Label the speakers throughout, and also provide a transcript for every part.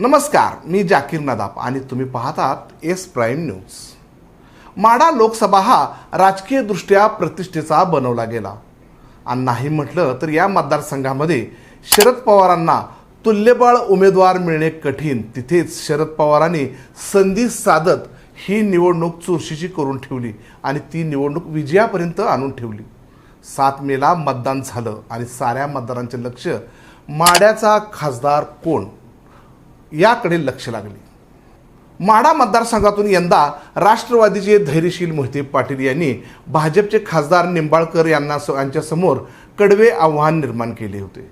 Speaker 1: नमस्कार मी जाकीर नदाब आणि तुम्ही पाहतात S prime news. Madha Lok Sabha हा राजकीयदृष्ट्या प्रतिष्ठेचा बनवला गेला. आणि नाही म्हटलं तर या मतदारसंघामध्ये शरद पवारांना तुल्यबळ उमेदवार मिळणे कठीण. तिथेच शरद पवारांनी संधी साधत ही निवडणूक चुरशीची करून ठेवली आणि ती निवडणूक विजयापर्यंत आणून ठेवली. सात मेला मतदान झालं आणि साऱ्या मतदारांचे लक्ष माड्याचा खासदार कोण? याकडे लक्ष लागले. माडा मतदारसंघातून यंदा राष्ट्रवादीचे धैर्यशील मोहिते पाटील यांनी भाजपचे खासदार निंबाळकर यांना यांच्यासमोर कडवे आव्हान निर्माण केले होते.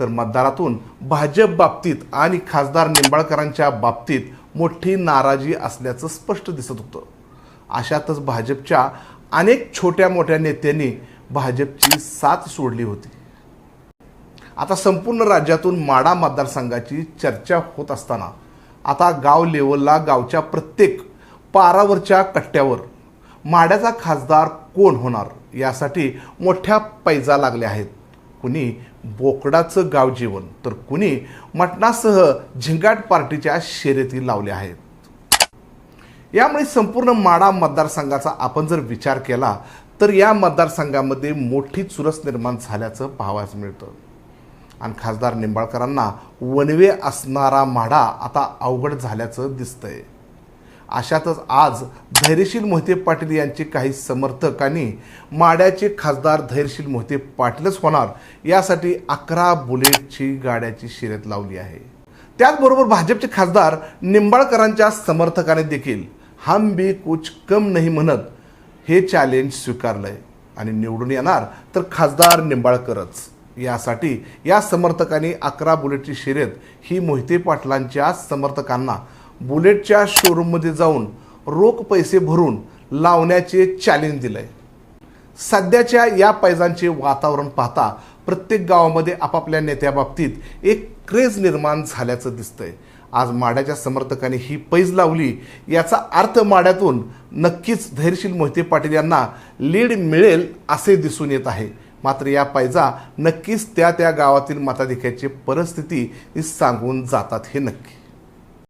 Speaker 1: तर मतदारातून भाजप बाबतीत आणि खासदार निंबाळकरांच्या बाबतीत मोठी नाराजी असल्याचं स्पष्ट दिसत होतं. अशातच भाजपच्या अनेक छोट्या मोठ्या नेत्यांनी भाजपची साथ सोडली होती. आता संपूर्ण राज्यातून माडा मतदारसंघाची चर्चा होत असताना आता गाव लेवलला गावच्या प्रत्येक पारावरच्या कट्ट्यावर माड्याचा खासदार कोण होणार यासाठी मोठ्या पैजा लागल्या आहेत. कुणी बोकडाचं गाव जीवन तर कुणी मटणासह झिंगाट पार्टीच्या शर्यती लावल्या आहेत. यामुळे संपूर्ण माडा मतदारसंघाचा आपण जर विचार केला तर या मतदारसंघामध्ये मोठी चुरस निर्माण झाल्याचं पाहावयास मिळतं. आणि खासदार निंबाळकरांना वनवे असणारा म्हाडा आता अवघड झाल्याचं दिसतंय. अशातच आज धैर्यशील मोहिते पाटील यांचे काही समर्थकांनी माड्याचे खासदार धैर्यशील मोहिते पाटीलच होणार यासाठी अकरा बुलेटची गाड्याची शिर्यत लावली आहे. त्याचबरोबर भाजपचे खासदार निंबाळकरांच्या समर्थकाने देखील हम भी कुछ कम नाही म्हणत हे चॅलेंज स्वीकारलंय. आणि निवडून येणार तर खासदार निंबाळकरच. यासाठी या समर्थकांनी अकरा बुलेटची शर्यत ही मोहिते पाटलांच्या समर्थकांना बुलेटच्या शोरूममध्ये जाऊन रोख पैसे भरून लावण्याचे चॅलेंज दिलंय. सध्याच्या या पैजांचे वातावरण पाहता प्रत्येक गावामध्ये आपापल्या नेत्याबाबतीत एक क्रेज निर्माण झाल्याचं दिसतंय. आज माड्याच्या समर्थकांनी ही पैज लावली याचा अर्थ माड्यातून नक्कीच धैर्यशील मोहिते पाटील यांना लीड मिळेल असे दिसून येत आहे. मात्र या पायजा नक्कीच त्या त्या गावातील मताधिक्याची परिस्थिती सांगून जातात हे नक्की.